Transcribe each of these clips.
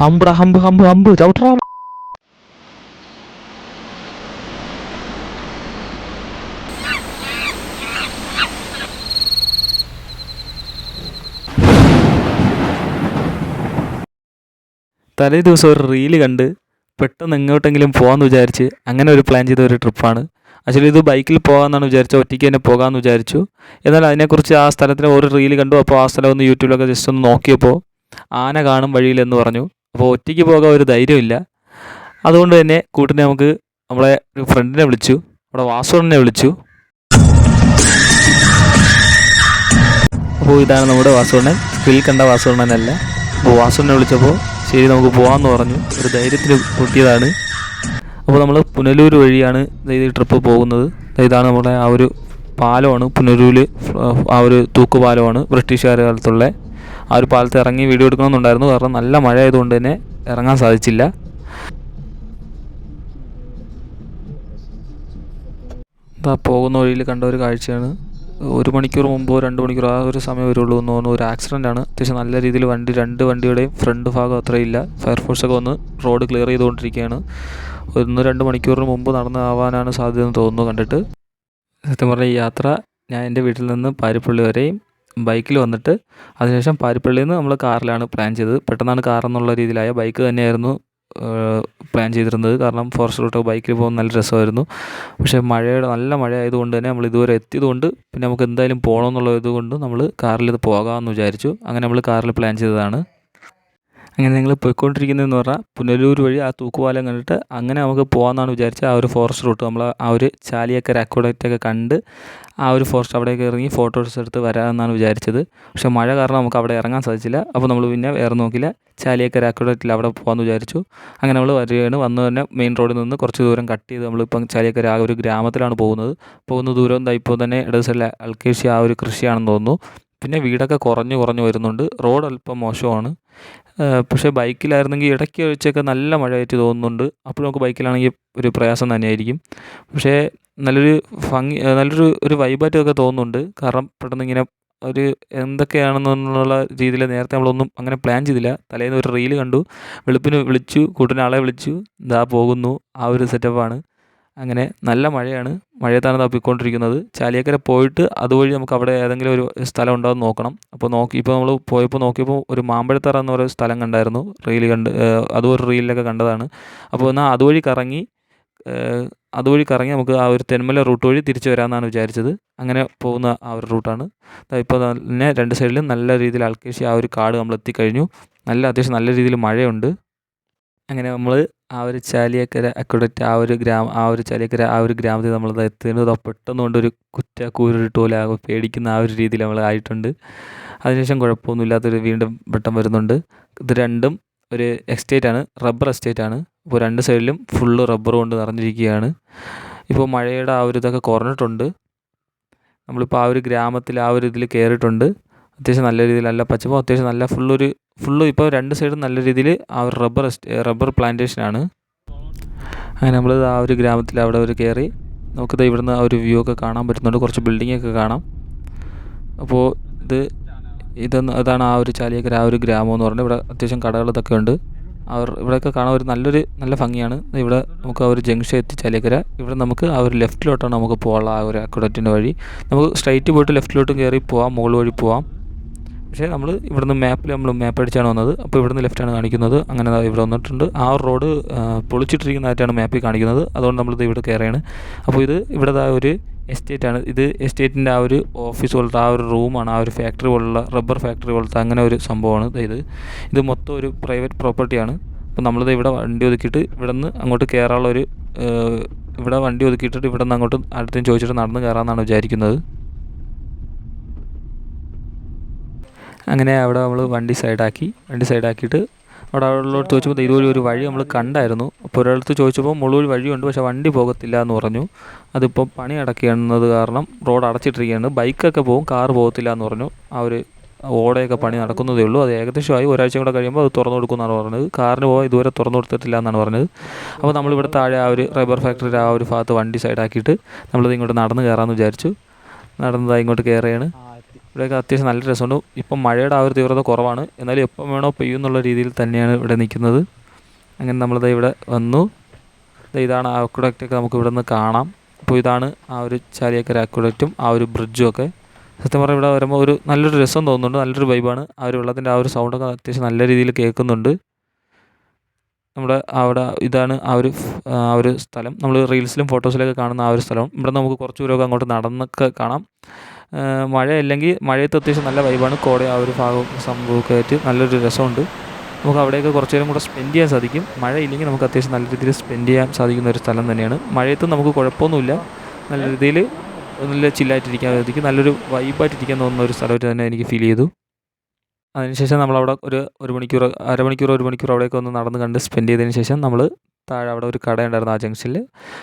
ഹമ്പടാ ഹമ്പ് ഹമ്പ് ഹമ്പ് ചവിട്ടറാ തലേ ദിവസം ഒരു റീൽ കണ്ട് പെട്ടെന്ന് എങ്ങോട്ടെങ്കിലും പോകാമെന്ന് വിചാരിച്ച് അങ്ങനെ ഒരു പ്ലാൻ ചെയ്ത ഒരു ട്രിപ്പാണ് ആക്ച്വലി ഇത് ബൈക്കിൽ പോകാമെന്നാണ് വിചാരിച്ചത് ഒറ്റയ്ക്ക് തന്നെ പോകാമെന്ന് വിചാരിച്ചു. എന്നാൽ അതിനെക്കുറിച്ച് ആ സ്ഥലത്തിന് ഒരു റീൽ കണ്ടു. അപ്പോൾ ആ സ്ഥലം ഒന്ന് യൂട്യൂബിലൊക്കെ ജസ്റ്റ് ഒന്ന് നോക്കിയപ്പോൾ ആന കാണും വഴിയിലെന്ന് പറഞ്ഞു. അപ്പോൾ ഒറ്റയ്ക്ക് പോകാൻ ഒരു ധൈര്യമില്ല അതുകൊണ്ട് തന്നെ കൂട്ടിനെ നമുക്ക് നമ്മളെ ഒരു ഫ്രണ്ടിനെ വിളിച്ചു. നമ്മുടെ വാസുവിനെ വിളിച്ചു. അപ്പോൾ ഇതാണ് നമ്മുടെ വാസുണ്ണൻ. സ്കിൽ കണ്ട വാസുണ്ണനല്ല. അപ്പോൾ വാസുണ്ണനെ വിളിച്ചപ്പോൾ ശരി നമുക്ക് പോകാമെന്ന് പറഞ്ഞു. ഒരു ധൈര്യത്തിൽ കൂട്ടിയതാണ്. അപ്പോൾ നമ്മൾ പുനലൂർ വഴിയാണ് ഈ ട്രിപ്പ് പോകുന്നത്. ഇതാണ് നമ്മുടെ ആ ഒരു പാലമാണ്. പുനലൂർ ആ ഒരു തൂക്കുപാലമാണ് ബ്രിട്ടീഷുകാർ കാലത്തുള്ള ആ ഒരു പാലത്ത് ഇറങ്ങി വീഡിയോ എടുക്കണമെന്നുണ്ടായിരുന്നു. കാരണം നല്ല മഴ ആയതുകൊണ്ട് തന്നെ ഇറങ്ങാൻ സാധിച്ചില്ല. ഇതാ പോകുന്ന വഴിയിൽ കണ്ട ഒരു കാഴ്ചയാണ്. ഒരു മണിക്കൂർ മുമ്പോ രണ്ട് മണിക്കൂർ ആ ഒരു സമയം വരുള്ളൂ എന്ന് തോന്നുന്നു. ഒരു ആക്സിഡന്റ് ആണ്. അത്യാവശ്യം നല്ല രീതിയിൽ വണ്ടി രണ്ട് വണ്ടിയുടെയും ഫ്രണ്ട് ഭാഗം അത്രയില്ല. ഫയർഫോഴ്സൊക്കെ വന്ന് റോഡ് ക്ലിയർ ചെയ്തുകൊണ്ടിരിക്കുകയാണ്. ഒന്ന് രണ്ട് മണിക്കൂറിന് മുമ്പ് നടന്നാവാനാണ് സാധ്യത എന്ന് തോന്നുന്നു കണ്ടിട്ട്. സത്യം പറഞ്ഞാൽ ഈ യാത്ര ഞാൻ എന്റെ വീട്ടിൽ നിന്ന് പാരിപ്പള്ളി വരെയും ബൈക്കിൽ വന്നിട്ട് അതിനുശേഷം പാരിപ്പള്ളിയിൽ നിന്ന് നമ്മൾ കാറിലാണ് പ്ലാൻ ചെയ്തത്. പെട്ടെന്നാണ് കാർ എന്നുള്ള രീതിയിലായ ബൈക്ക് തന്നെയായിരുന്നു പ്ലാൻ ചെയ്തിരുന്നത്. കാരണം ഫോറസ്റ്റ് റൂട്ട് ബൈക്കിൽ പോകാൻ നല്ല രസമായിരുന്നു. പക്ഷേ മഴയുടെ നല്ല മഴ ആയതുകൊണ്ട് തന്നെ നമ്മൾ ഇതുവരെ എത്തിയതുകൊണ്ട് പിന്നെ നമുക്ക് എന്തായാലും പോകണം ഇതുകൊണ്ട് നമ്മൾ കാറിൽ ഇത് പോകാമെന്ന് വിചാരിച്ചു. അങ്ങനെ നമ്മൾ കാറിൽ പ്ലാൻ ചെയ്തതാണ്. അങ്ങനെ ഞങ്ങൾ പോയിക്കൊണ്ടിരിക്കുന്നതെന്ന് പറഞ്ഞാൽ പുനലൂർ വഴി ആ തൂക്കുപാലം കണ്ടിട്ട് അങ്ങനെ നമുക്ക് പോകാമെന്നാണ് വിചാരിച്ചത്. ആ ഒരു ഫോറസ്റ്റ് റൂട്ട് നമ്മൾ ആ ഒരു ചാലിയക്കര അക്വഡക്റ്റൊക്കെ കണ്ട് ആ ഒരു ഫോറസ്റ്റ് അവിടേക്ക് ഇറങ്ങി ഫോട്ടോസ് എടുത്ത് വരാമെന്നാണ് വിചാരിച്ചത്. പക്ഷേ മഴ കാരണം നമുക്ക് അവിടെ ഇറങ്ങാൻ സാധിച്ചില്ല. അപ്പോൾ നമ്മൾ പിന്നെ വേറെ നോക്കില്ല. ചാലിയക്കര അക്വഡക്റ്റിൽ അവിടെ പോകാമെന്ന് വിചാരിച്ചു. അങ്ങനെ നമ്മൾ വരികയാണ്. വന്ന് തന്നെ മെയിൻ റോഡിൽ നിന്ന് കുറച്ച് ദൂരം കട്ട് ചെയ്ത് നമ്മളിപ്പം ചാലിയക്കര ആ ഒരു ഗ്രാമത്തിലാണ് പോകുന്നത്. പോകുന്ന ദൂരം ഇപ്പോൾ തന്നെ ഇടത് സൈഡിലെ അൽക്കേഷ്യ ആ ഒരു കൃഷിയാണെന്ന് തോന്നുന്നു. പിന്നെ വീടൊക്കെ കുറഞ്ഞു കുറഞ്ഞു വരുന്നുണ്ട്. റോഡ് അല്പം മോശമാണ്. പക്ഷേ ബൈക്കിലായിരുന്നെങ്കിൽ ഇടയ്ക്ക് വെച്ചൊക്കെ നല്ല മഴയായിട്ട് തോന്നുന്നുണ്ട്. അപ്പോൾ നമുക്ക് ബൈക്കിലാണെങ്കിൽ ഒരു പ്രയാസം തന്നെയായിരിക്കും. പക്ഷേ നല്ലൊരു ഭംഗി നല്ലൊരു ഒരു വൈബായിട്ടൊക്കെ തോന്നുന്നുണ്ട്. കാരണം പെട്ടെന്ന് ഇങ്ങനെ ഒരു എന്തൊക്കെയാണെന്നുള്ള രീതിയിൽ നേരത്തെ നമ്മളൊന്നും അങ്ങനെ പ്ലാൻ ചെയ്തില്ല. തലേന്ന് ഒരു റീൽ കണ്ടു. വെളുപ്പിന് വിളിച്ചു കൂട്ടിന് ആളെ വിളിച്ചു. ഇതാ പോകുന്നു. ആ ഒരു സെറ്റപ്പാണ്. അങ്ങനെ നല്ല മഴയാണ്. മഴയത്താണ് തപ്പിക്കൊണ്ടിരിക്കുന്നത്. ചാലിയക്കര പോയിട്ട് അതുവഴി നമുക്ക് അവിടെ ഏതെങ്കിലും ഒരു സ്ഥലം ഉണ്ടോ എന്ന് നോക്കണം. അപ്പോൾ നോക്കി ഇപ്പോൾ നമ്മൾ പോയപ്പോൾ നോക്കിയപ്പോൾ ഒരു മാമ്പഴത്തറ എന്ന് പറയുന്ന സ്ഥലം കണ്ടായിരുന്നു. റീൽ കണ്ട് അതും ഒരു റീലിലൊക്കെ കണ്ടതാണ്. അപ്പോൾ എന്നാൽ അതുവഴി കറങ്ങി അതുവഴി കറങ്ങി നമുക്ക് ആ ഒരു തെന്മല റൂട്ട് വഴി തിരിച്ചു വരാമെന്നാണ് വിചാരിച്ചത്. അങ്ങനെ പോകുന്ന ആ ഒരു റൂട്ടാണ്. ഇപ്പോൾ തന്നെ രണ്ട് സൈഡിലും നല്ല രീതിയിൽ ആൾക്കേശി ആ ഒരു കാട് നമ്മൾ എത്തിക്കഴിഞ്ഞു നല്ല അത്യാവശ്യം നല്ല രീതിയിൽ മഴയുണ്ട്. അങ്ങനെ നമ്മൾ ആ ഒരു ചാലിയക്കര അക്വഡക്റ്റ് ആ ഒരു ഗ്രാമം ആ ഒരു ചാലിയക്കര ആ ഒരു ഗ്രാമത്തിൽ നമ്മൾ എത്തുന്നത് പെട്ടെന്ന് കൊണ്ടൊരു കുറ്റ കൂരിട്ട് പോലെ പേടിക്കുന്ന ആ ഒരു രീതിയിൽ നമ്മൾ ആയിട്ടുണ്ട്. അതിനുശേഷം കുഴപ്പമൊന്നുമില്ലാത്തൊരു വീണ്ടും വെട്ടം വരുന്നുണ്ട്. ഇത് രണ്ടും ഒരു എസ്റ്റേറ്റ് ആണ് റബ്ബർ എസ്റ്റേറ്റ് ആണ്. ഇപ്പോൾ രണ്ട് സൈഡിലും ഫുള്ള് റബ്ബർ കൊണ്ട് നിറഞ്ഞിരിക്കുകയാണ്. ഇപ്പോൾ മഴയുടെ ആ ഒരു ഇതൊക്കെ കുറഞ്ഞിട്ടുണ്ട്. നമ്മളിപ്പോൾ ആ ഒരു ഗ്രാമത്തിൽ ആ ഒരു ഇതിൽ കയറിയിട്ടുണ്ട് അത്യാവശ്യം നല്ല രീതിയിൽ നല്ല പച്ചപ്പും അത്യാവശ്യം നല്ല ഫുള്ളൊരു ഫുള്ള് ഇപ്പോൾ രണ്ട് സൈഡും നല്ല രീതിയിൽ ആ ഒരു റബ്ബർ റബ്ബർ പ്ലാന്റേഷനാണ്. അങ്ങനെ നമ്മൾ ആ ഒരു ഗ്രാമത്തിൽ അവിടെ ഒരു കയറി നമുക്കിത് ഇവിടുന്ന് ആ ഒരു വ്യൂ ഒക്കെ കാണാൻ പറ്റുന്നുണ്ട്. കുറച്ച് ബിൽഡിംഗ് ഒക്കെ കാണാം. അപ്പോൾ ഇത് ഇതെന്ന് അതാണ് ആ ഒരു ചാലിയക്കര ആ ഒരു ഗ്രാമം എന്ന് പറഞ്ഞാൽ ഇവിടെ അത്യാവശ്യം കടകൾ ഇതൊക്കെ ഉണ്ട്. അവർ ഇവിടെയൊക്കെ കാണാൻ ഒരു നല്ലൊരു നല്ല ഭംഗിയാണ്. ഇവിടെ നമുക്ക് ആ ഒരു ജംഗ്ഷൻ എത്തി ചാലിയക്കര. ഇവിടെ നമുക്ക് ആ ഒരു ലെഫ്റ്റിലോട്ടാണ് നമുക്ക് പോകാനുള്ള ആ ഒരു അക്കോഡറ്റിന്റെ വഴി. നമുക്ക് സ്ട്രൈറ്റ് പോയിട്ട് ലെഫ്റ്റിലോട്ടും കയറി പോവാം മുകൾ വഴി പോവാം. പക്ഷേ നമ്മൾ ഇവിടുന്ന് മാപ്പിൽ നമ്മൾ മാപ്പ് അടിച്ചാണ് വന്നത്. അപ്പോൾ ഇവിടുന്ന് ലെഫ്റ്റാണ് കാണിക്കുന്നത്. അങ്ങനെ ഇവിടെ വന്നിട്ടുണ്ട്. ആ റോഡ് പൊളിച്ചിട്ടിരിക്കുന്നതായിട്ടാണ് മാപ്പിൽ കാണിക്കുന്നത്. അതുകൊണ്ട് നമ്മളിത് ഇവിടെ കയറിയാണ് അപ്പോൾ ഇത് ഇവിടെ ഒരു എസ്റ്റേറ്റ് ആണ്. ഇത് എസ്റ്റേറ്റിന്റെ ആ ഒരു ഓഫീസ് പോലത്തെ ആ ഒരു റൂമാണ് ആ ഒരു ഫാക്ടറി പോലുള്ള റബ്ബർ ഫാക്ടറി പോലത്തെ അങ്ങനെ ഒരു സംഭവമാണ് ഇത്. ഇത് മൊത്തം ഒരു പ്രൈവറ്റ് പ്രോപ്പർട്ടിയാണ് അപ്പോൾ നമ്മളിത് ഇവിടെ വണ്ടി ഒതുക്കിയിട്ട് ഇവിടെ നിന്ന് അങ്ങോട്ട് കയറാനുള്ള ഒരു ഇവിടെ വണ്ടി ഒതുക്കിയിട്ടിട്ട് ഇവിടെ നിന്ന് അങ്ങോട്ട് അടുത്തും ചോദിച്ചിട്ട് നടന്ന് കയറാമെന്നാണ് വിചാരിക്കുന്നത്. അങ്ങനെ അവിടെ നമ്മൾ വണ്ടി സൈഡാക്കി വണ്ടി സൈഡാക്കിയിട്ട് അവിടെ ഉള്ളവർ ചോദിച്ചപ്പോൾ ഇതുവഴി ഒരു വഴി നമ്മൾ കണ്ടായിരുന്നു. അപ്പോൾ ഒരാളടുത്ത് ചോദിച്ചപ്പോൾ മുഴുവൻ വഴിയുണ്ട് പക്ഷേ വണ്ടി പോകത്തില്ല എന്ന് പറഞ്ഞു. അതിപ്പോൾ പണി അടക്കുന്നത് കാരണം റോഡ് അടച്ചിട്ടിരിക്കുകയാണ്. ബൈക്കൊക്കെ പോകും കാർ പോകത്തില്ല എന്ന് പറഞ്ഞു. ആ ഒരു ഓടയൊക്കെ പണി നടക്കുന്നതേ ഉള്ളൂ. അത് ഏകദേശമായി ഒരാഴ്ച കൂടെ കഴിയുമ്പോൾ അത് തുറന്നു കൊടുക്കുമെന്നാണ് പറഞ്ഞത്. കാറിന് പോകാൻ ഇതുവരെ തുറന്നു കൊടുത്തിട്ടില്ല എന്നാണ് പറഞ്ഞത്. അപ്പോൾ നമ്മളിവിടെ താഴെ ആ ഒരു റബ്ബർ ഫാക്ടറിയുടെ ആ ഒരു ഭാഗത്ത് വണ്ടി സൈഡാക്കിയിട്ട് നമ്മളിത് ഇങ്ങോട്ട് നടന്ന് കയറാമെന്ന് വിചാരിച്ചു. നടന്നതായി ഇങ്ങോട്ട് കയറുകയാണ്. ഇവിടെയൊക്കെ അത്യാവശ്യം നല്ല രസമുണ്ട്. ഇപ്പം മഴയുടെ ആ ഒരു തീവ്രത കുറവാണ്. എന്നാലും എപ്പം വേണോ പെയ്യും എന്നുള്ള രീതിയിൽ തന്നെയാണ് ഇവിടെ നിൽക്കുന്നത്. അങ്ങനെ നമ്മളിത് ഇവിടെ വന്നു. ഇതാണ് ആ അക്വഡക്റ്റൊക്കെ നമുക്ക് ഇവിടെ നിന്ന് കാണാം. അപ്പോൾ ഇതാണ് ആ ഒരു ചാലിയക്കര ആക്വഡക്റ്റും ആ ഒരു ബ്രിഡ്ജും ഒക്കെ. സത്യം പറഞ്ഞാൽ ഇവിടെ വരുമ്പോൾ ഒരു നല്ലൊരു രസം തോന്നുന്നുണ്ട്. നല്ലൊരു വൈബാണ് ആ ഒരു വെള്ളത്തിന്റെ ആ ഒരു സൗണ്ടൊക്കെ അത്യാവശ്യം നല്ല രീതിയിൽ കേൾക്കുന്നുണ്ട്. നമ്മുടെ അവിടെ ഇതാണ് ആ ഒരു ആ ഒരു സ്ഥലം. നമ്മൾ റീൽസിലും ഫോട്ടോസിലൊക്കെ കാണുന്ന ആ ഒരു സ്ഥലം. ഇവിടെ നമുക്ക് കുറച്ച് ദൂരമൊക്കെ അങ്ങോട്ട് നടന്നൊക്കെ കാണാം. മഴയില്ലെങ്കിൽ മഴയത്ത് അത്യാവശ്യം നല്ല വൈബാണ് കോട ആ ഒരു ഭാഗം സംഭവമൊക്കെ ആയിട്ട് നല്ലൊരു രസമുണ്ട്. നമുക്ക് അവിടെയൊക്കെ കുറച്ച് നേരം കൂടെ സ്പെൻഡ് ചെയ്യാൻ സാധിക്കും. മഴ ഇല്ലെങ്കിൽ നമുക്ക് അത്യാവശ്യം നല്ല രീതിയിൽ സ്പെൻഡ് ചെയ്യാൻ സാധിക്കുന്ന ഒരു സ്ഥലം തന്നെയാണ്. മഴയത്ത് നമുക്ക് കുഴപ്പമൊന്നുമില്ല. നല്ല രീതിയിൽ നല്ല ചില്ലായിട്ടിരിക്കാൻ സാധിക്കും. നല്ലൊരു വൈബായിട്ടിരിക്കാൻ തോന്നുന്ന ഒരു സ്ഥലമായിട്ട് തന്നെ എനിക്ക് ഫീൽ ചെയ്തു. അതിനുശേഷം നമ്മളവിടെ ഒരു ഒരു മണിക്കൂർ അരമണിക്കൂർ ഒരു മണിക്കൂർ അവിടെയൊക്കെ ഒന്ന് നടന്ന് കണ്ട് സ്പെൻഡ് ചെയ്തതിന് ശേഷം നമ്മൾ താഴെ അവിടെ ഒരു കടയുണ്ടായിരുന്നു ആ ജംഗ്ഷനിൽ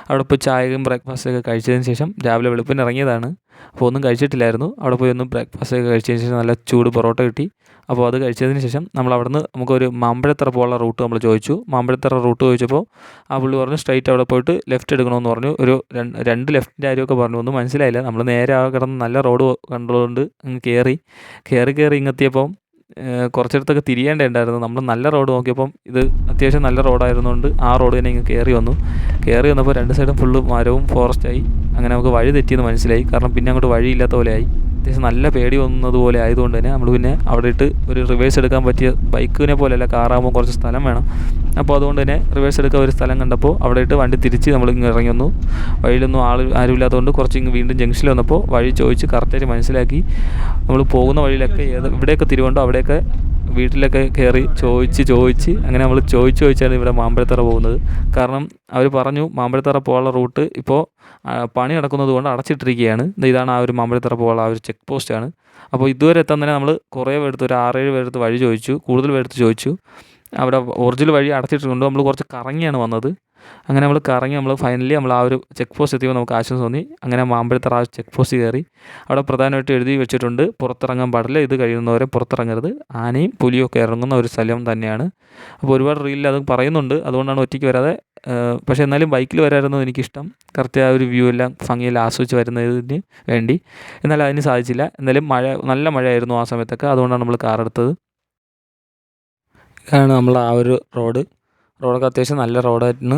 അവിടെ പോയി ചായയും ബ്രേക്ക്ഫാസ്റ്റൊക്കെ കഴിച്ചതിന് ശേഷം രാവിലെ വെളുപ്പിന് ഇറങ്ങിയതാണ്. അപ്പോൾ ഒന്നും കഴിച്ചിട്ടില്ലായിരുന്നു. അവിടെ പോയി ഒന്ന് ബ്രേക്ക്ഫാസ്റ്റൊക്കെ കഴിച്ചതിന് ശേഷം നല്ല ചൂട് പൊറോട്ട കിട്ടി. അപ്പോൾ അത് കഴിച്ചതിന് ശേഷം നമ്മൾ അവിടുന്ന് നമുക്കൊരു മാമ്പഴത്തറ പോകാനുള്ള റൂട്ട് നമ്മൾ ചോദിച്ചു. മാമ്പഴത്തറ റൂട്ട് ചോദിച്ചപ്പോൾ ആ പുള്ളി പറഞ്ഞു സ്ട്രൈറ്റ് അവിടെ പോയിട്ട് ലെഫ്റ്റ് എടുക്കണമെന്ന് പറഞ്ഞു. ഒരു രണ്ട് ലെഫ്റ്റിന്റെ കാര്യമൊക്കെ പറഞ്ഞു. ഒന്നും മനസ്സിലായില്ല. നമ്മൾ നേരെ ആ കിടന്ന് നല്ല റോഡ് കണ്ടതുകൊണ്ട് കയറി കയറി കയറി ഇങ്ങെത്തിയപ്പം കുറച്ചിടത്തൊക്കെ തിരിയേണ്ടതുണ്ടായിരുന്നു നമ്മൾ നല്ല റോഡ് നോക്കിയപ്പം ഇത് അത്യാവശ്യം നല്ല റോഡായിരുന്നുകൊണ്ട് ആ റോഡ് തന്നെ ഇങ്ങ് കയറി വന്നു. കയറി വന്നപ്പോൾ രണ്ട് സൈഡും ഫുള്ള് മരവും ഫോറസ്റ്റായി അങ്ങനെ നമുക്ക് വഴി തെറ്റിയെന്ന് മനസ്സിലായി. കാരണം പിന്നെ അങ്ങോട്ട് വഴിയില്ലാത്ത പോലെയായി. അത്യാവശ്യം നല്ല പേടി വന്നത് പോലെ ആയതുകൊണ്ട് തന്നെ നമ്മൾ പിന്നെ അവിടെ ഇട്ട് ഒരു റിവേഴ്സ് എടുക്കാൻ പറ്റിയ ബൈക്കിനെ പോലെയല്ല കാറാകുമ്പോൾ കുറച്ച് സ്ഥലം വേണം. അപ്പോൾ അതുകൊണ്ട് തന്നെ റിവേഴ്സ് എടുക്കാൻ ഒരു സ്ഥലം കണ്ടപ്പോൾ അവിടെ ഇട്ട് വണ്ടി തിരിച്ച് നമ്മൾ ഇങ്ങ് ഇറങ്ങി വന്നു. വഴിയിലൊന്നും ആൾ ആരുമില്ലാത്തതുകൊണ്ട് കുറച്ച് ഇങ്ങ് വീണ്ടും ജംഗ്ഷനിൽ വന്നപ്പോൾ വഴി ചോദിച്ച് കറക്റ്റായിട്ട് മനസ്സിലാക്കി. നമ്മൾ പോകുന്ന വഴിയിലൊക്കെ ഏത് ഇവിടെയൊക്കെ തിരുവണ്ടോ അവിടെയൊക്കെ വീട്ടിലൊക്കെ കയറി ചോദിച്ച് ചോദിച്ച് അങ്ങനെ നമ്മൾ ചോദിച്ച് ചോദിച്ചാണ് ഇവിടെ മാമ്പഴത്തറ പോകുന്നത്. കാരണം അവർ പറഞ്ഞു മാമ്പഴത്തറ പോകാനുള്ള റൂട്ട് ഇപ്പോൾ പണി നടക്കുന്നത് കൊണ്ട് അടച്ചിട്ടിരിക്കുകയാണ്. ഇതാണ് ആ ഒരു മാമ്പഴത്തറ പോകാനുള്ള ആ ഒരു ചെക്ക് പോസ്റ്റാണ് അപ്പോൾ ഇതുവരെ എത്താൻ തന്നെ നമ്മൾ കുറേ പേരെടുത്ത് ഒരു ആറേഴ് പേരെടുത്ത് വഴി ചോദിച്ചു കൂടുതൽ പേരെടുത്ത് ചോദിച്ചു. അവിടെ ഒറിജിനൽ വഴി അടച്ചിട്ടുണ്ട്. നമ്മൾ കുറച്ച് കറങ്ങിയാണ് വന്നത്. അങ്ങനെ നമ്മൾ കറങ്ങി നമ്മൾ ഫൈനലി നമ്മൾ ആ ഒരു ചെക്ക് പോസ്റ്റ് എത്തിയപ്പോൾ നമുക്ക് ആശ്വാസം തോന്നി. അങ്ങനെ മാമ്പഴത്തറ ആ ചെക്ക് പോസ്റ്റ് കയറി. അവിടെ പ്രധാനമായിട്ട് എഴുതി വെച്ചിട്ടുണ്ട് പുറത്തിറങ്ങാൻ പാടില്ല ഇത് കഴിയുന്നവരെ പുറത്തിറങ്ങരുത്. ആനയും പുലിയും ഒക്കെ ഇറങ്ങുന്ന ഒരു സ്ഥലം തന്നെയാണ്. അപ്പോൾ ഒരുപാട് റീലിൽ അത് പറയുന്നുണ്ട്. അതുകൊണ്ടാണ് ഒറ്റയ്ക്ക് വരാതെ പക്ഷേ എന്നാലും ബൈക്കിൽ വരായിരുന്നു എനിക്കിഷ്ടം. കറക്റ്റ് ആ ഒരു വ്യൂ എല്ലാം ഭംഗിയിൽ ആസ്വദിച്ച് വരുന്നതിന് വേണ്ടി. എന്നാൽ അതിന് സാധിച്ചില്ല. എന്നാലും മഴ നല്ല മഴയായിരുന്നു ആ സമയത്തൊക്കെ. അതുകൊണ്ടാണ് നമ്മൾ കാർ എടുത്തത്. ഇതാണ് നമ്മൾ ആ ഒരു റോഡ് റോഡൊക്കെ അത്യാവശ്യം നല്ല റോഡായിരുന്നു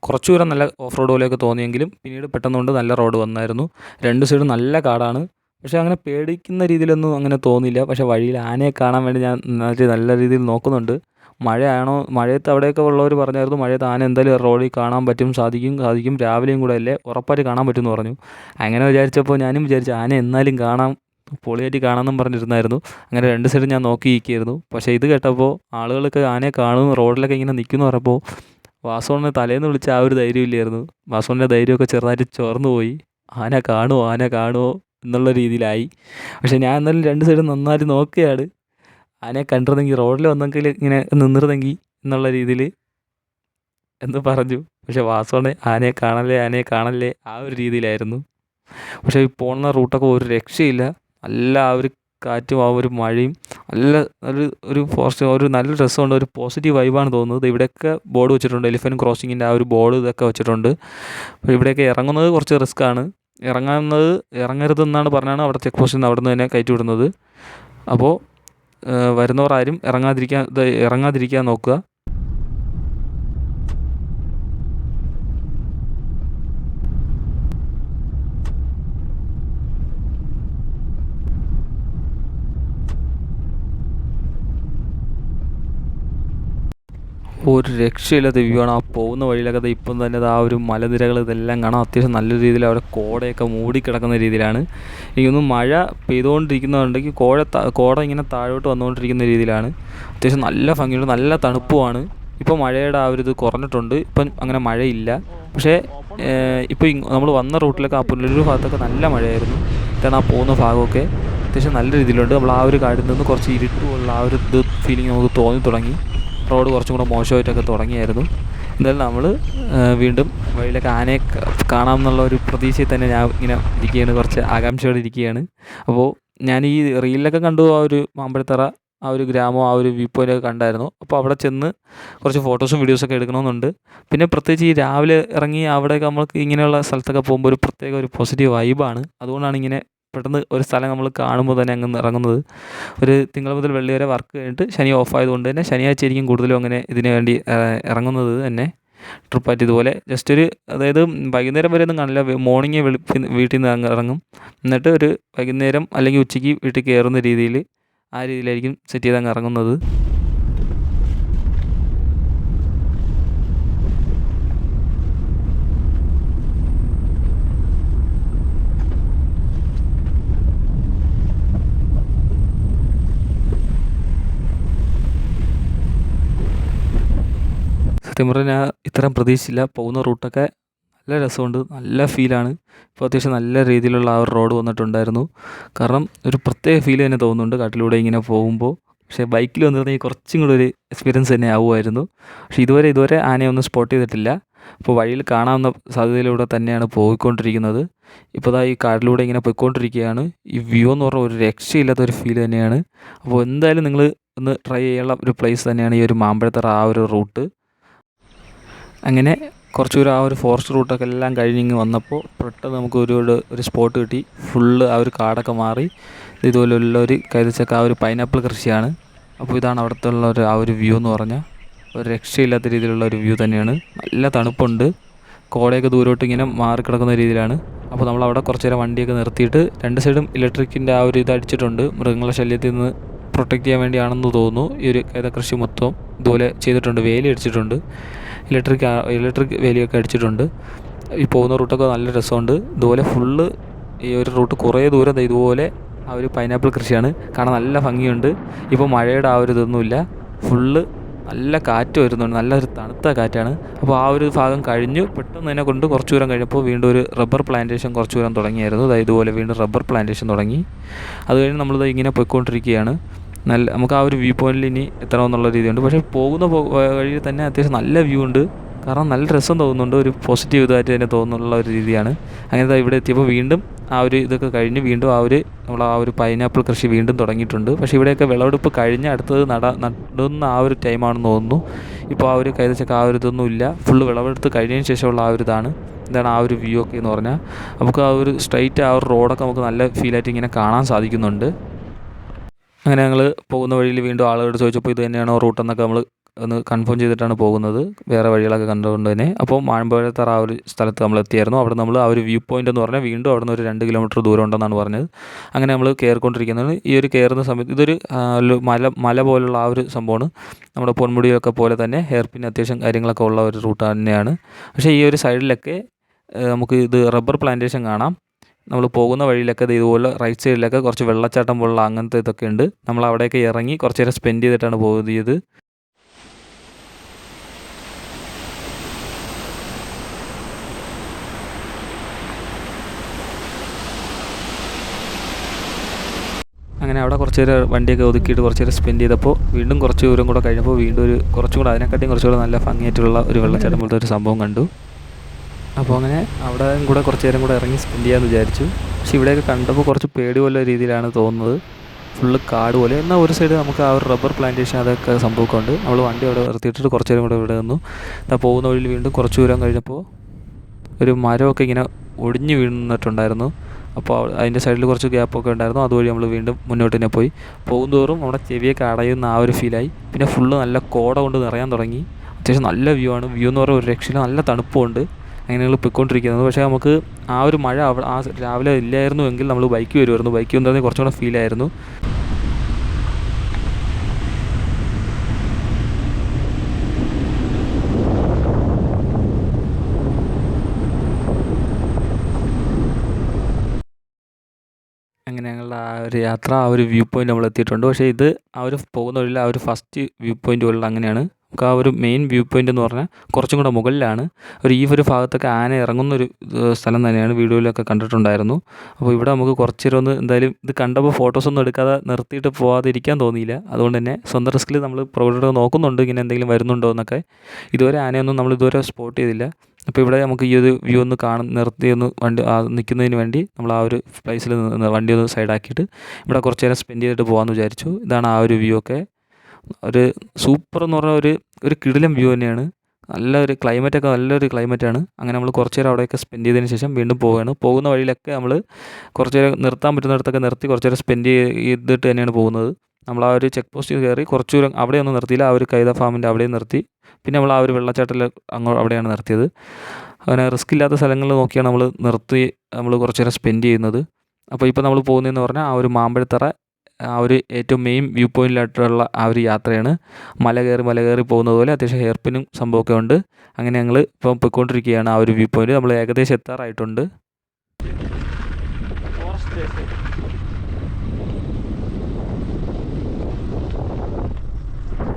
കുറച്ച് ദൂരം നല്ല ഓഫ് റോഡ് പോലെയൊക്കെ തോന്നിയെങ്കിലും പിന്നീട് പെട്ടെന്നുകൊണ്ട് നല്ല റോഡ് വന്നായിരുന്നു. രണ്ട് സൈഡും നല്ല കാടാണ്. പക്ഷേ അങ്ങനെ പേടിക്കുന്ന രീതിയിലൊന്നും അങ്ങനെ തോന്നിയില്ല. പക്ഷേ വഴിയിൽ ആനയെ കാണാൻ വേണ്ടി ഞാൻ നല്ല രീതിയിൽ നോക്കുന്നുണ്ട്. മഴയാണോ? മഴയത്ത് അവിടെയൊക്കെ ഉള്ളവർ പറഞ്ഞായിരുന്നു മഴയത്ത് ആന എന്തായാലും റോഡിൽ കാണാൻ പറ്റും സാധിക്കും സാധിക്കും. രാവിലെയും കൂടെ അല്ലേ? ഉറപ്പായിട്ട് കാണാൻ പറ്റും എന്ന് പറഞ്ഞു. അങ്ങനെ വിചാരിച്ചപ്പോൾ ഞാനും വിചാരിച്ചു ആന എന്നാലും കാണാം. പൊളിയായിട്ട് കാണാമെന്നും പറഞ്ഞിരുന്നായിരുന്നു. അങ്ങനെ രണ്ട് സൈഡും ഞാൻ നോക്കി നോക്കിയിരിക്കുകയായിരുന്നു പക്ഷേ ഇത് കേട്ടപ്പോൾ ആളുകളൊക്കെ ആനയെ കാണും റോഡിലൊക്കെ ഇങ്ങനെ നിൽക്കുന്നു പറഞ്ഞപ്പോൾ വാസോണിനെ തലേന്ന് വിളിച്ച ആ ഒരു ധൈര്യം ഇല്ലായിരുന്നു. വാസോണിന്റെ ധൈര്യമൊക്കെ ചെറുതായിട്ട് ചോർന്നു പോയി. ആന കാണുമോ ആന കാണുമോ എന്നുള്ള രീതിയിലായി. പക്ഷേ ഞാൻ എന്നാലും രണ്ട് സൈഡും നന്നായിട്ട് നോക്കുകയാണ് ആനയെ കണ്ടിരുന്നെങ്കിൽ റോഡിൽ വന്നെങ്കിൽ ഇങ്ങനെ നിന്നിരുന്നെങ്കിൽ എന്നുള്ള രീതിയിൽ എന്ന് പറഞ്ഞു. പക്ഷേ വാസോണെ ആനയെ കാണല്ലേ ആനയെ കാണല്ലേ ആ ഒരു രീതിയിലായിരുന്നു. പക്ഷേ ഈ പോകുന്ന റൂട്ടൊക്കെ ഒരു രക്ഷയില്ല. നല്ല ആ ഒരു കാറ്റും ആ ഒരു മഴയും നല്ല ഒരു ഒരു ഫോറസ്റ്റ് ഒരു നല്ല രസമുണ്ട് ഒരു പോസിറ്റീവ് വൈബാണ് തോന്നുന്നത്. ഇവിടെയൊക്കെ ബോർഡ് വെച്ചിട്ടുണ്ട്. എലിഫന്റ് ക്രോസിങ്ങിന്റെ ആ ഒരു ബോർഡ് ഇതൊക്കെ വെച്ചിട്ടുണ്ട്. അപ്പോൾ ഇവിടെയൊക്കെ ഇറങ്ങുന്നത് കുറച്ച് റിസ്ക്കാണ് ഇറങ്ങുന്നത് ഇറങ്ങരുതെന്നാണ് പറഞ്ഞാണ് അവിടെ ചെക്ക് പോസ്റ്റിൽ നിന്ന് അവിടെ നിന്ന് തന്നെ കയറ്റി വിടുന്നത്. അപ്പോൾ വരുന്നവർ ആരും ഇറങ്ങാതിരിക്കാൻ ഇറങ്ങാതിരിക്കാൻ നോക്കുക. ഒരു രക്ഷയില്ലാത്ത വ്യൂ ആണ് ആ പോകുന്ന വഴിയിലൊക്കെ ദേ ഇപ്പം തന്നെ ആ ഒരു മലനിരകൾ ഇതെല്ലാം കാണാം. അത്യാവശ്യം നല്ല രീതിയിൽ അവിടെ കോടയൊക്കെ മൂടിക്കിടക്കുന്ന രീതിയിലാണ്. എനിക്കൊന്ന് മഴ പെയ്തുകൊണ്ടിരിക്കുന്നുണ്ടെങ്കിൽ കോഴ കോട ഇങ്ങനെ താഴോട്ട് വന്നുകൊണ്ടിരിക്കുന്ന രീതിയിലാണ്. അത്യാവശ്യം നല്ല ഭംഗിയുണ്ട് നല്ല തണുപ്പുമാണ്. ഇപ്പോൾ മഴയുടെ ആ ഒരു ഇത് കുറഞ്ഞിട്ടുണ്ട്. ഇപ്പം അങ്ങനെ മഴയില്ല. പക്ഷേ ഇപ്പോൾ നമ്മൾ വന്ന റൂട്ടിലൊക്കെ ആ പുനലൂർ ഭാഗത്തൊക്കെ നല്ല മഴയായിരുന്നു. ഇതാണ് ആ പോകുന്ന ഭാഗമൊക്കെ. അത്യാവശ്യം നല്ല രീതിയിലുണ്ട്. നമ്മൾ ആ ഒരു കാടിൽ നിന്ന് കുറച്ച് ഇരുട്ടുള്ള ആ ഒരു ഇത് ഫീലിംഗ് നമുക്ക് തോന്നി തുടങ്ങി. റോഡ് കുറച്ചും കൂടെ മോശമായിട്ടൊക്കെ തുടങ്ങിയായിരുന്നു. എന്നാലും നമ്മൾ വീണ്ടും വഴിയിലൊക്കെ ആനയെ കാണാം എന്നുള്ള ഒരു പ്രതീക്ഷയിൽ തന്നെ ഞാൻ ഇങ്ങനെ ഇരിക്കുകയാണ്. കുറച്ച് ആകാംക്ഷയോടെ ഇരിക്കുകയാണ്. അപ്പോൾ ഞാൻ ഈ റീലിലൊക്കെ കണ്ടു ആ ഒരു മാമ്പഴത്തറ ആ ഒരു ഗ്രാമം ആ ഒരു വ്യൂ പോയിന്റ് ഒക്കെ കണ്ടായിരുന്നു. അപ്പോൾ അവിടെ ചെന്ന് കുറച്ച് ഫോട്ടോസും വീഡിയോസൊക്കെ എടുക്കണമെന്നുണ്ട്. പിന്നെ പ്രത്യേകിച്ച് ഈ രാവിലെ ഇറങ്ങി അവിടെയൊക്കെ നമ്മൾക്ക് ഇങ്ങനെയുള്ള സ്ഥലത്തൊക്കെ പോകുമ്പോൾ ഒരു പ്രത്യേക ഒരു പോസിറ്റീവ് വൈബാണ് അതുകൊണ്ടാണ് ഇങ്ങനെ പെട്ടെന്ന് ഒരു സ്ഥലം നമ്മൾ കാണുമ്പോൾ തന്നെ അങ്ങ് ഇറങ്ങുന്നത് ഒരു തിങ്കൾ മുതൽ വെള്ളി വരെ വർക്ക് കഴിഞ്ഞിട്ട് ശനി ഓഫ് ആയതുകൊണ്ട് തന്നെ ശനിയാഴ്ച ആയിരിക്കും കൂടുതലും അങ്ങനെ ഇതിന് വേണ്ടി ഇറങ്ങുന്നത് തന്നെ. ട്രിപ്പ് ട്രിപ്പായിട്ട് ഇതുപോലെ ജസ്റ്റ് ഒരു അതായത് വൈകുന്നേരം വരെ ഒന്നും കാണില്ല. മോർണിംഗ് വീട്ടിൽ നിന്ന് അങ്ങ് ഇറങ്ങും. എന്നിട്ട് ഒരു വൈകുന്നേരം അല്ലെങ്കിൽ ഉച്ചയ്ക്ക് വീട്ടിൽ കയറുന്ന രീതിയിൽ ആ രീതിയിലായിരിക്കും സെറ്റ് ചെയ്ത് അങ്ങ് ഇറങ്ങുന്നത്. സത്യം പറഞ്ഞാൽ ഞാൻ ഇത്രയും പ്രതീക്ഷിച്ചില്ല. പോകുന്ന റൂട്ടൊക്കെ നല്ല രസമുണ്ട്. നല്ല ഫീലാണ്. ഇപ്പോൾ അത്യാവശ്യം നല്ല രീതിയിലുള്ള ആ ഒരു റോഡ് വന്നിട്ടുണ്ടായിരുന്നു. കാരണം ഒരു പ്രത്യേക ഫീൽ തന്നെ തോന്നുന്നുണ്ട് കാട്ടിലൂടെ ഇങ്ങനെ പോകുമ്പോൾ പക്ഷേ ബൈക്കിൽ വന്നിരുന്നെങ്കിൽ കുറച്ചും കൂടി ഒരു എക്സ്പീരിയൻസ് തന്നെ ആവുമായിരുന്നു. പക്ഷേ ഇതുവരെ ഇതുവരെ ആനയൊന്നും സ്പോട്ട് ചെയ്തിട്ടില്ല. അപ്പോൾ വഴിയിൽ കാണാവുന്ന സാധ്യതയിലൂടെ തന്നെയാണ് പോയിക്കൊണ്ടിരിക്കുന്നത്. ഇപ്പോൾ ദാ ഈ കാട്ടിലൂടെ ഇങ്ങനെ പോയിക്കൊണ്ടിരിക്കുകയാണ്. ഈ വ്യൂ എന്ന് പറഞ്ഞാൽ ഒരു രക്ഷയില്ലാത്ത ഒരു ഫീൽ തന്നെയാണ്. അപ്പോൾ എന്തായാലും നിങ്ങൾ ഒന്ന് ട്രൈ ചെയ്യാനുള്ള ഒരു പ്ലേസ് തന്നെയാണ് ഈ ഒരു മാമ്പഴത്തറ ആ ഒരു റൂട്ട്. അങ്ങനെ കുറച്ച് ദൂരം ആ ഒരു ഫോറസ്റ്റ് റൂട്ടൊക്കെ എല്ലാം കഴിഞ്ഞിങ്ങ് വന്നപ്പോൾ പെട്ടെന്ന് നമുക്ക് ഒരുപാട് ഒരു സ്പോട്ട് കിട്ടി. ഫുള്ള് ആ ഒരു കാടൊക്കെ മാറി. ഇതുപോലുള്ള ഒരു കൈതച്ചക്ക ആ ഒരു പൈനാപ്പിൾ കൃഷിയാണ്. അപ്പോൾ ഇതാണ് അവിടുത്തെ ഉള്ള ഒരു ആ ഒരു വ്യൂ എന്ന് പറഞ്ഞാൽ. ഒരു രക്ഷയില്ലാത്ത രീതിയിലുള്ള ഒരു വ്യൂ തന്നെയാണ്. നല്ല തണുപ്പുണ്ട്. കോടയൊക്കെ ദൂരോട്ട് ഇങ്ങനെ മാറിക്കിടക്കുന്ന രീതിയിലാണ്. അപ്പോൾ നമ്മൾ അവിടെ കുറച്ച് നേരം വണ്ടിയൊക്കെ നിർത്തിയിട്ട് രണ്ട് സൈഡും ഇലക്ട്രിക്കിന്റെ ആ ഒരു ഇത് അടിച്ചിട്ടുണ്ട്. മൃഗങ്ങളെ ശല്യത്തിൽ നിന്ന് പ്രൊട്ടക്റ്റ് ചെയ്യാൻ വേണ്ടിയാണെന്ന് തോന്നുന്നു ഈ ഒരു കൃഷി മൊത്തം. ഇതുപോലെ ചെയ്തിട്ടുണ്ട്. വേലി അടിച്ചിട്ടുണ്ട്. ഇലക്ട്രിക് ഇലക്ട്രിക് വേലിയൊക്കെ അടിച്ചിട്ടുണ്ട്. ഈ പോകുന്ന റൂട്ടൊക്കെ നല്ല രസമുണ്ട്. ഇതുപോലെ ഫുള്ള് ഈ ഒരു റൂട്ട് കുറേ ദൂരം ഇതുപോലെ ആ ഒരു പൈനാപ്പിൾ കൃഷിയാണ്. കാണാൻ നല്ല ഭംഗിയുണ്ട്. ഇപ്പോൾ മഴയുടെ ആ ഒരു ഇതൊന്നുമില്ല. ഫുള്ള് നല്ല കാറ്റ് വരുന്നുണ്ട്. നല്ലൊരു തണുത്ത കാറ്റാണ്. അപ്പോൾ ആ ഒരു ഭാഗം കഴിഞ്ഞു. പെട്ടെന്ന് തന്നെ കൊണ്ട് കുറച്ച് ദൂരം കഴിഞ്ഞപ്പോൾ വീണ്ടും ഒരു റബ്ബർ പ്ലാന്റേഷൻ കുറച്ച് ദൂരം തുടങ്ങിയായിരുന്നു. ഇതുപോലെ വീണ്ടും റബ്ബർ പ്ലാന്റേഷൻ തുടങ്ങി. അത് കഴിഞ്ഞ് നമ്മളിത് ഇങ്ങനെ പോയിക്കൊണ്ടിരിക്കുകയാണ്. നല്ല നമുക്ക് ആ ഒരു വ്യൂ പോയിന്റിൽ ഇനി എത്തണമെന്നുള്ള രീതിയുണ്ട് പക്ഷേ പോകുന്ന വഴിയിൽ തന്നെ അത്യാവശ്യം നല്ല വ്യൂ ഉണ്ട് കാരണം നല്ല രസം തോന്നുന്നുണ്ട് ഒരു പോസിറ്റീവ് ഇതായിട്ട് തന്നെ തോന്നുന്നുള്ള ഒരു രീതിയാണ് അങ്ങനെ ഇവിടെ എത്തിയപ്പോൾ വീണ്ടും ആ ഒരു ഇതൊക്കെ കഴിഞ്ഞ് വീണ്ടും ആ ഒരു നമ്മൾ ആ ഒരു പൈനാപ്പിൾ കൃഷി വീണ്ടും തുടങ്ങിയിട്ടുണ്ട് പക്ഷേ ഇവിടെയൊക്കെ വിളവെടുപ്പ് കഴിഞ്ഞ് അടുത്തത് നട നടുന്ന ആ ഒരു ടൈമാണെന്ന് തോന്നുന്നു ഇപ്പോൾ ആ ഒരു കൈതച്ചക്ക ആ ഒരു ഇതൊന്നും ഇല്ല ഫുള്ള് വിളവെടുത്ത് കഴിഞ്ഞതിന് ശേഷമുള്ള ആ ഒരു ഇതാണ് ഇതാണ് ആ ഒരു വ്യൂ ഒക്കെ എന്ന് പറഞ്ഞാൽ നമുക്ക് ആ ഒരു സ്ട്രൈറ്റ് ആ ഒരു റോഡൊക്കെ നമുക്ക് നല്ല ഫീലായിട്ട് ഇങ്ങനെ കാണാൻ സാധിക്കുന്നുണ്ട് അങ്ങനെ ഞങ്ങൾ പോകുന്ന വഴിയിൽ വീണ്ടും ആളുകളോട് ചോദിച്ചപ്പോൾ ഇത് തന്നെയാണോ റൂട്ട് എന്നൊക്കെ നമ്മൾ ഒന്ന് കൺഫേം ചെയ്തിട്ടാണ് പോകുന്നത്. വേറെ വഴികളൊക്കെ കണ്ടുകൊണ്ട് തന്നെ. അപ്പോൾ മാമ്പഴത്തറ ആ ഒരു സ്ഥലത്ത് നമ്മൾ എത്തിയായിരുന്നു. അവിടെ നമ്മൾ ആ ഒരു വ്യൂ പോയിന്റ് എന്ന് പറഞ്ഞാൽ വീണ്ടും അവിടെ നിന്ന് ഒരു രണ്ട് കിലോമീറ്റർ ദൂരം ഉണ്ടെന്നാണ് പറഞ്ഞത്. അങ്ങനെ നമ്മൾ കയറിക്കൊണ്ടിരിക്കുന്നത് ഈ ഒരു കയറുന്ന സമയത്ത് ഇതൊരു മല മല പോലുള്ള ആ ഒരു സംഭവമാണ്. നമ്മുടെ പൊന്മുടിയൊക്കെ പോലെ തന്നെ ഹെയർപിൻ അത്യാവശ്യം കാര്യങ്ങളൊക്കെ ഉള്ള ഒരു റൂട്ട് തന്നെയാണ്. പക്ഷേ ഈ ഒരു സൈഡിലൊക്കെ നമുക്ക് ഇത് റബ്ബർ പ്ലാന്റേഷൻ കാണാം. നമ്മൾ പോകുന്ന വഴിയിലൊക്കെ ഇതുപോലെ റൈറ്റ് സൈഡിലൊക്കെ കുറച്ച് വെള്ളച്ചാട്ടം പോലുള്ള അങ്ങനത്തെ ഇതൊക്കെ ഉണ്ട്. നമ്മൾ അവിടെയൊക്കെ ഇറങ്ങി കുറച്ച് നേരം സ്പെൻഡ് ചെയ്തിട്ടാണ് പോയത്. അങ്ങനെ അവിടെ കുറച്ച് നേരം വണ്ടിയൊക്കെ ഒതുക്കിയിട്ട് കുറച്ച് നേരം സ്പെൻഡ് ചെയ്തപ്പോൾ വീണ്ടും കുറച്ച് ദൂരം കൂടെ കഴിഞ്ഞപ്പോൾ വീണ്ടും ഒരു കുറച്ചും കൂടെ അതിനെക്കാട്ടിയും കുറച്ചുകൂടെ നല്ല ഭംഗിയായിട്ടുള്ള ഒരു വെള്ളച്ചാട്ടം പോലത്തെ ഒരു സംഭവം കണ്ടു. അപ്പോൾ അങ്ങനെ അവിടെ കൂടെ കുറച്ച് നേരം കൂടെ ഇറങ്ങി സ്പെൻഡ് ചെയ്യാമെന്ന് വിചാരിച്ചു. പക്ഷെ ഇവിടെയൊക്കെ കണ്ടപ്പോൾ കുറച്ച് പേടി പോലെ രീതിയിലാണ് തോന്നുന്നത്. ഫുള്ള് കാട് പോലെ. എന്നാൽ ഒരു സൈഡ് നമുക്ക് ആ ഒരു റബ്ബർ പ്ലാന്റേഷൻ അതൊക്കെ സംഭവമൊക്കെ ഉണ്ട് നമ്മൾ വണ്ടി അവിടെ നിർത്തിയിട്ടിട്ട് കുറച്ച് നേരം കൂടെ ഇവിടെ നിന്നു. എന്നാൽ പോകുന്ന വഴിയിൽ വീണ്ടും കുറച്ച് ദൂരം കഴിഞ്ഞപ്പോൾ ഒരു മരമൊക്കെ ഇങ്ങനെ ഒടിഞ്ഞു വീണിട്ടുണ്ടായിരുന്നു. അപ്പോൾ അതിന്റെ സൈഡിൽ കുറച്ച് ഗ്യാപ്പൊക്കെ ഉണ്ടായിരുന്നു. അതുവഴി നമ്മൾ വീണ്ടും മുന്നോട്ട് തന്നെ പോയി. പോകുന്തോറും നമ്മുടെ ചെവിയൊക്കെ അടയുന്ന ആ ഒരു ഫീലായി പിന്നെ ഫുള്ള് നല്ല കോട കൊണ്ട് നിറയാൻ തുടങ്ങി. അത്യാവശ്യം നല്ല വ്യൂ ആണ്. വ്യൂ എന്ന് പറഞ്ഞാൽ ഒരു രക്ഷയിലും നല്ല തണുപ്പുണ്ട് അങ്ങനെ ഞങ്ങൾ പൊയ്ക്കൊണ്ടിരിക്കുന്നത്. പക്ഷേ നമുക്ക് ആ ഒരു മഴ ആ രാവിലെ ഇല്ലായിരുന്നു എങ്കിൽ നമ്മൾ ബൈക്ക് വരുമായിരുന്നു. ബൈക്ക് വന്നിരുന്നെങ്കിൽ കുറച്ചും കൂടെ ഫീലായിരുന്നു അങ്ങനെ ഞങ്ങളുടെ ആ ഒരു യാത്ര ആ ഒരു വ്യൂ പോയിന്റ് നമ്മൾ എത്തിയിട്ടുണ്ട്. പക്ഷേ ഇത് ആ ഒരു പോകുന്ന വഴിയിൽ ആ ഒരു ഫസ്റ്റ് വ്യൂ പോയിന്റ് പോലുള്ള അങ്ങനെയാണ്. നമുക്ക് ആ ഒരു മെയിൻ വ്യൂ പോയിന്റ് എന്ന് പറഞ്ഞാൽ കുറച്ചും കൂടെ മുകളിലാണ്. ഒരു ഈ ഒരു ഭാഗത്തൊക്കെ ആന ഇറങ്ങുന്ന ഒരു സ്ഥലം തന്നെയാണ് വീഡിയോയിലൊക്കെ കണ്ടിട്ടുണ്ടായിരുന്നു. അപ്പോൾ ഇവിടെ നമുക്ക് കുറച്ച് ഒന്ന് എന്തായാലും ഇത് കണ്ടപ്പോൾ ഫോട്ടോസൊന്നും എടുക്കാതെ നിർത്തിയിട്ട് പോകാതിരിക്കാൻ തോന്നിയില്ല. അതുകൊണ്ട് തന്നെ സ്വന്തം റിസ്കിൽ നമ്മൾ പ്രൊവൈഡർ നോക്കുന്നുണ്ട് ഇങ്ങനെ എന്തെങ്കിലും വരുന്നുണ്ടോ എന്നൊക്കെ. ഇതുവരെ ആനയൊന്നും നമ്മൾ ഇതുവരെ സ്പോട്ട് ചെയ്തില്ല. അപ്പോൾ ഇവിടെ നമുക്ക് ഈ ഒരു വ്യൂ ഒന്ന് കാണും നിർത്തി ഒന്ന് വണ്ടി നിൽക്കുന്നതിന് വേണ്ടി നമ്മൾ ആ ഒരു പ്ലേസിൽ വണ്ടി ഒന്ന് സൈഡാക്കിയിട്ട് ഇവിടെ കുറച്ച് നേരം സ്പെൻഡ് ചെയ്തിട്ട് പോകാമെന്ന് വിചാരിച്ചു. ഇതാണ് ആ ഒരു വ്യൂ ഒക്കെ. ഒരു സൂപ്പർ എന്ന് പറഞ്ഞ ഒരു ഒരു കിടിലം വ്യൂ തന്നെയാണ്. നല്ലൊരു ക്ലൈമറ്റൊക്കെ നല്ലൊരു ക്ലൈമറ്റാണ് അങ്ങനെ നമ്മൾ കുറച്ച് നേരം അവിടെയൊക്കെ സ്പെൻഡ് ചെയ്തതിന് ശേഷം വീണ്ടും പോവുകയാണ്. പോകുന്ന വഴിയിലൊക്കെ നമ്മൾ കുറച്ച് നേരം നിർത്താൻ പറ്റുന്നിടത്തൊക്കെ നിർത്തി കുറച്ച് നേരം സ്പെൻഡ് ചെയ്തിട്ട് തന്നെയാണ് പോകുന്നത്. നമ്മൾ ആ ഒരു ചെക്ക് പോസ്റ്റിൽ കയറി കുറച്ച് ദൂരം അവിടെയൊന്നും നിർത്തിയില്ല. ആ ഒരു കൈത ഫാമിന്റെ അവിടെയും നിർത്തി. പിന്നെ നമ്മൾ ആ ഒരു വെള്ളച്ചാട്ടത്തിൽ അങ്ങോ അവിടെയാണ് നിർത്തിയത്. അങ്ങനെ റിസ്ക് ഇല്ലാത്ത സ്ഥലങ്ങൾ നോക്കിയാണ് നമ്മൾ നിർത്തി നമ്മൾ കുറച്ച് നേരം സ്പെൻഡ് ചെയ്യുന്നത്. അപ്പോൾ ഇപ്പോൾ നമ്മൾ പോകുന്നതെന്ന് പറഞ്ഞാൽ ആ ഒരു മാമ്പഴത്തറ ആ ഒരു ഏറ്റവും മെയിൻ വ്യൂ പോയിന്റിലായിട്ടുള്ള ആ ഒരു യാത്രയാണ്. മല കയറി മല കയറി പോകുന്നത് പോലെ അത്യാവശ്യം ഹെയർ സംഭവമൊക്കെ ഉണ്ട്. അങ്ങനെ ഞങ്ങൾ ഇപ്പം പോയിക്കൊണ്ടിരിക്കുകയാണ് ആ ഒരു വ്യൂ പോയിന്റ് നമ്മൾ ഏകദേശം എത്താറായിട്ടുണ്ട്.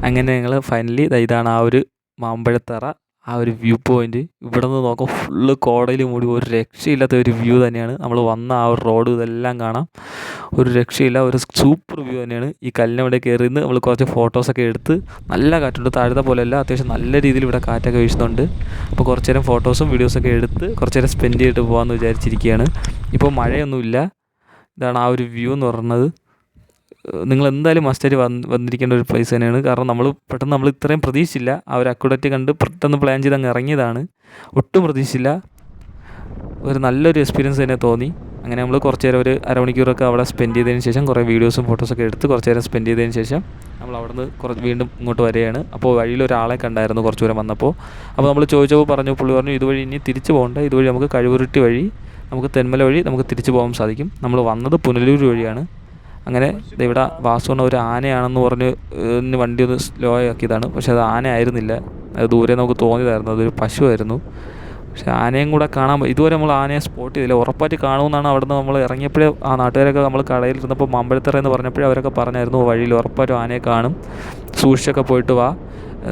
അങ്ങനെ ഞങ്ങൾ ഫൈനലി ഇതാണ് ആ ഒരു മാമ്പഴത്തറ. ആ ഒരു വ്യൂ പോയിന്റ് ഇവിടെ നിന്ന് നോക്കാം ഫുള്ള് കോടയിൽ മൂടി ഒരു രക്ഷയില്ലാത്ത ഒരു വ്യൂ തന്നെയാണ്. നമ്മൾ വന്ന ആ ഒരു റോഡ് ഇതെല്ലാം കാണാം. ഒരു രക്ഷയില്ല ഒരു സൂപ്പർ വ്യൂ തന്നെയാണ്. ഈ കല്ലിനവിടെ കയറി നിന്ന് നമ്മൾ കുറച്ച് ഫോട്ടോസൊക്കെ എടുത്ത് നല്ല കാറ്റുണ്ട്. താഴത്തെ പോലെയല്ല അത്യാവശ്യം നല്ല രീതിയിൽ ഇവിടെ കാറ്റൊക്കെ വീശുന്നുണ്ട്. അപ്പോൾ കുറച്ച് നേരം ഫോട്ടോസും വീഡിയോസൊക്കെ എടുത്ത് കുറച്ച് നേരം സ്പെൻഡ് ചെയ്തിട്ട് പോകാമെന്ന് വിചാരിച്ചിരിക്കുകയാണ്. ഇപ്പോൾ മഴയൊന്നുമില്ല. ഇതാണ് ആ ഒരു വ്യൂ എന്ന് പറയുന്നത്. നിങ്ങൾ എന്തായാലും മസ്റ്റായിട്ട് വന്ന് വന്നിരിക്കേണ്ട ഒരു പ്ലേസ് തന്നെയാണ്. കാരണം നമ്മൾ പെട്ടെന്ന് നമ്മൾ ഇത്രയും പ്രതീക്ഷിച്ചില്ല. ആ ഒരു അക്യുഡറ്റ് കണ്ട് പെട്ടെന്ന് പ്ലാൻ ചെയ്ത് അങ്ങ് ഇറങ്ങിയതാണ്. ഒട്ടും പ്രതീക്ഷിച്ചില്ല. ഒരു നല്ലൊരു എക്സ്പീരിയൻസ് തന്നെ തോന്നി. അങ്ങനെ നമ്മൾ കുറച്ച് നേരം ഒരു അരമണിക്കൂറൊക്കെ അവിടെ സ്പെൻഡ് ചെയ്തതിന് ശേഷം കുറേ വീഡിയോസും ഫോട്ടോസൊക്കെ എടുത്ത് കുറച്ച് നേരം സ്പെൻഡ് ചെയ്തതിന് ശേഷം നമ്മൾ അവിടുന്ന് കുറച്ച് വീണ്ടും ഇങ്ങോട്ട് വരികയാണ്. അപ്പോൾ വഴിയിൽ ഒരാളെ കണ്ടായിരുന്നു കുറച്ച് ദൂരം വന്നപ്പോൾ അപ്പോൾ നമ്മൾ ചോദിച്ചപ്പോൾ പറഞ്ഞു പുള്ളി പറഞ്ഞു ഇതുവഴി ഇനി തിരിച്ച് പോകണ്ട. ഇതുവഴി നമുക്ക് കഴിവുരുട്ടി വഴി നമുക്ക് തെന്മല വഴി നമുക്ക് തിരിച്ചു പോകാൻ സാധിക്കും. നമ്മൾ വന്നത് പുനലൂർ വഴിയാണ്. അങ്ങനെ ഇവിടെ വാസു എന്ന ഒരു ആനയാണെന്ന് പറഞ്ഞ് വണ്ടി ഒന്ന് സ്ലോ ആക്കിയതാണ്. പക്ഷെ അത് ആന ആയിരുന്നില്ല. അത് ദൂരെ നമുക്ക് തോന്നിയതായിരുന്നു. അതൊരു പശുവായിരുന്നു. പക്ഷെ ആനയും കൂടെ കാണാൻ ഇതുവരെ നമ്മൾ ആനയെ സ്പോട്ട് ചെയ്തില്ല. ഉറപ്പായിട്ട് കാണുമെന്നാണ് അവിടുന്ന് നമ്മൾ ഇറങ്ങിയപ്പോഴേ ആ നാട്ടുകാരൊക്കെ നമ്മൾ കടയിൽ ഇരുന്നപ്പോൾ മാമ്പഴത്തറ എന്ന് പറഞ്ഞപ്പോഴേ അവരൊക്കെ പറഞ്ഞായിരുന്നു വഴിയിൽ ഉറപ്പായിട്ടും ആനയെ കാണും. സൂക്ഷിച്ചൊക്കെ പോയിട്ട് വാ.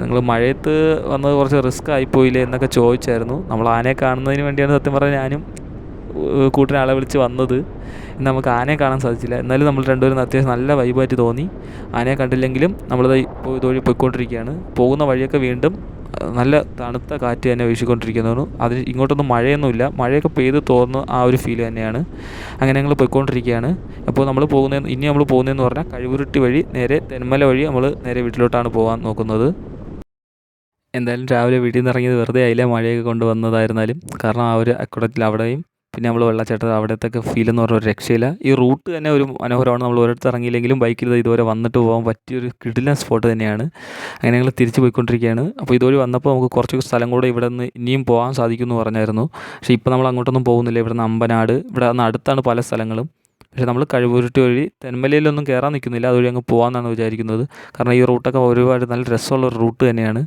നിങ്ങൾ മഴയത്ത് വന്നത് കുറച്ച് റിസ്ക് ആയിപ്പോയില്ലേ എന്നൊക്കെ ചോദിച്ചായിരുന്നു. നമ്മൾ ആനയെ കാണുന്നതിന് വേണ്ടിയാണ് സത്യം പറഞ്ഞാൽ ഞാനും. കൂട്ടിന് ആളെ വിളിച്ച് വന്നത്. നമുക്ക് ആനയെ കാണാൻ സാധിച്ചില്ല. എന്നാലും നമ്മൾ രണ്ടുപേരും അത്യാവശ്യം നല്ല വൈബായിട്ട് തോന്നി. ആനയെ കണ്ടില്ലെങ്കിലും നമ്മളിത് ഇപ്പോൾ ഇതുവഴി പോയിക്കൊണ്ടിരിക്കുകയാണ്. പോകുന്ന വഴിയൊക്കെ വീണ്ടും നല്ല തണുത്ത കാറ്റ് തന്നെ വീശിക്കൊണ്ടിരിക്കുന്നതാണ്. അതിന് ഇങ്ങോട്ടൊന്നും മഴയൊന്നുമില്ല. മഴയൊക്കെ പെയ്ത് തോന്നുന്ന ആ ഒരു ഫീൽ തന്നെയാണ്. അങ്ങനെ ഞങ്ങൾ പോയിക്കൊണ്ടിരിക്കുകയാണ്. അപ്പോൾ നമ്മൾ പോകുന്ന ഇനി നമ്മൾ പോകുന്നതെന്ന് പറഞ്ഞാൽ കഴിവുരുട്ടി വഴി നേരെ തെന്മല വഴി നമ്മൾ നേരെ വീട്ടിലോട്ടാണ് പോകാൻ നോക്കുന്നത്. എന്തായാലും രാവിലെ വീട്ടിൽ നിന്ന് ഇറങ്ങിയത് വെറുതെ ആയില്ല മഴയൊക്കെ കൊണ്ടുവന്നതായിരുന്നാലും കാരണം ആ ഒരു അക്കുടത്തിൽ അവിടെയും പിന്നെ നമ്മൾ വെള്ളച്ചാട്ടം അവിടത്തൊക്കെ ഫീൽ എന്ന് പറഞ്ഞാൽ ഒരു രക്ഷയില്ല. ഈ റൂട്ട് തന്നെ ഒരു മനോഹരമാണ്. നമ്മൾ ഒരിടത്ത് ഇറങ്ങിയില്ലെങ്കിലും ബൈക്കിൽ ഇത് ഇതുവരെ വന്നിട്ട് പോകാൻ പറ്റിയൊരു കിടിലൻ സ്പോട്ട് തന്നെയാണ്. അങ്ങനെ ഞങ്ങൾ തിരിച്ച് പോയിക്കൊണ്ടിരിക്കുകയാണ്. അപ്പോൾ ഇതുവരെ വന്നപ്പോൾ നമുക്ക് കുറച്ച് സ്ഥലം കൂടെ ഇവിടെ നിന്ന് ഇനിയും പോകാൻ സാധിക്കും എന്ന് പറഞ്ഞായിരുന്നു. പക്ഷേ ഇപ്പോൾ നമ്മൾ അങ്ങോട്ടൊന്നും പോകുന്നില്ല. ഇവിടെ നിന്ന് അമ്പനാട് ഇവിടെ നിന്ന് അടുത്താണ് പല സ്ഥലങ്ങളും. പക്ഷേ നമ്മൾ കഴിവുരുട്ടി വഴി തെന്മലയിലൊന്നും കയറാൻ നിൽക്കുന്നില്ല. അതുവഴി അങ്ങ് പോകാമെന്നാണ് വിചാരിക്കുന്നത്. കാരണം ഈ റൂട്ടൊക്കെ ഒരുപാട് നല്ല രസമുള്ള റൂട്ട് തന്നെയാണ്.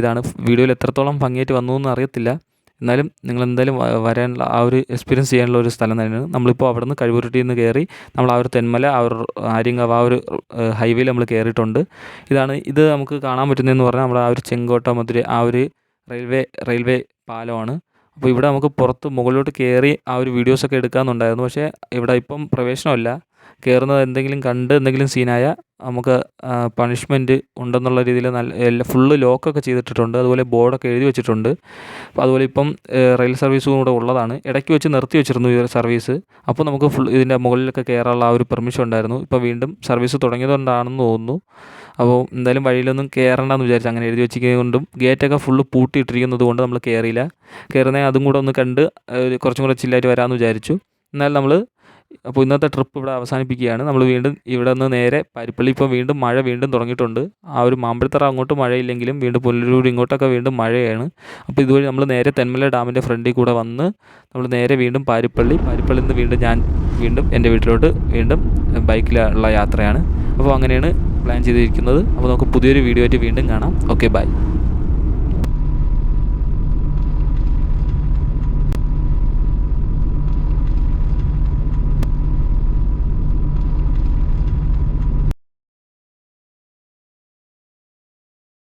ഇതാണ്. വീഡിയോയിൽ എത്രത്തോളം ഭംഗിയായിട്ട് വന്നു എന്ന് അറിയത്തില്ല. എന്നാലും നിങ്ങൾ എന്തായാലും വരാനുള്ള ആ ഒരു എക്സ്പീരിയൻസ് ചെയ്യാനുള്ള ഒരു സ്ഥലം തന്നെയാണ്. നമ്മളിപ്പോൾ അവിടെ നിന്ന് കഴിവുരുട്ടിയിൽ നിന്ന് കയറി നമ്മൾ ആ ഒരു തെന്മല ആ ഒരു ആര്യങ്കാവ് ആ ഒരു ഹൈവേയിൽ നമ്മൾ കയറിയിട്ടുണ്ട് ഇതാണ് ഇത് നമുക്ക് കാണാൻ പറ്റുന്നതെന്ന് പറഞ്ഞാൽ നമ്മുടെ ആ ഒരു ചെങ്കോട്ട മധുര ആ ഒരു റെയിൽവേ റെയിൽവേ പാലമാണ്. അപ്പോൾ ഇവിടെ നമുക്ക് പുറത്ത് മുകളിലോട്ട് കയറി ആ ഒരു വീഡിയോസൊക്കെ എടുക്കാമെന്നുണ്ടായിരുന്നു പക്ഷേ ഇവിടെ ഇപ്പം പ്രവേശനമല്ല കയറുന്നത് എന്തെങ്കിലും കണ്ട് എന്തെങ്കിലും സീനായ നമുക്ക് പണിഷ്മെന്റ് ഉണ്ടെന്നുള്ള രീതിയിൽ നല്ല ഫുള്ള് ലോക്കൊക്കെ ചെയ്തിട്ടിട്ടുണ്ട്. അതുപോലെ ബോർഡൊക്കെ എഴുതി വെച്ചിട്ടുണ്ട്. അതുപോലെ ഇപ്പം റെയിൽ സർവീസും കൂടെ ഉള്ളതാണ്. ഇടയ്ക്ക് വെച്ച് നിർത്തി വെച്ചിരുന്നു ഈ സർവീസ് അപ്പോൾ നമുക്ക് ഫുൾ ഇതിന്റെ മുകളിലൊക്കെ കയറാനുള്ള ആ ഒരു പെർമിഷൻ ഉണ്ടായിരുന്നു. ഇപ്പോൾ വീണ്ടും സർവീസ് തുടങ്ങിയതുകൊണ്ടാണെന്ന് തോന്നുന്നു. അപ്പോൾ എന്തായാലും വഴിയിലൊന്നും കയറണ്ടെന്ന് വിചാരിച്ചു. അങ്ങനെ എഴുതി വെച്ചിരിക്കുന്നത് കൊണ്ടും ഗേറ്റൊക്കെ ഫുള്ള് പൂട്ടിയിട്ടിരിക്കുന്നത് കൊണ്ട് നമ്മൾ കയറിയില്ല കയറുന്ന അതും കൂടെ ഒന്ന് കണ്ട് കുറച്ചും കൂടെ ചില്ലായിട്ട് വരാമെന്ന് വിചാരിച്ചു. എന്നാൽ നമ്മൾ അപ്പോൾ ഇന്നത്തെ ട്രിപ്പ് ഇവിടെ അവസാനിപ്പിക്കുകയാണ്. നമ്മൾ വീണ്ടും ഇവിടെ നിന്ന് നേരെ പാരിപ്പള്ളി ഇപ്പോൾ വീണ്ടും മഴ വീണ്ടും തുടങ്ങിയിട്ടുണ്ട്. ആ ഒരു മാമ്പഴത്തറ അങ്ങോട്ട് മഴയില്ലെങ്കിലും വീണ്ടും പുല്ലൂർ ഇങ്ങോട്ടൊക്കെ വീണ്ടും മഴയാണ്. അപ്പോൾ ഇതുവഴി നമ്മൾ നേരെ തെന്മല ഡാമിന്റെ ഫ്രണ്ടിൽ കൂടെ വന്ന് നമ്മൾ നേരെ വീണ്ടും പാരിപ്പള്ളി. പാരിപ്പള്ളിയിൽ നിന്ന് വീണ്ടും ഞാൻ വീണ്ടും എന്റെ വീട്ടിലോട്ട് വീണ്ടും ബൈക്കിലുള്ള യാത്രയാണ്. അപ്പോൾ അങ്ങനെയാണ് പ്ലാൻ ചെയ്തിരിക്കുന്നത്. അപ്പോൾ നമുക്ക് പുതിയൊരു വീഡിയോ ആയിട്ട് വീണ്ടും കാണാം. Okay bye.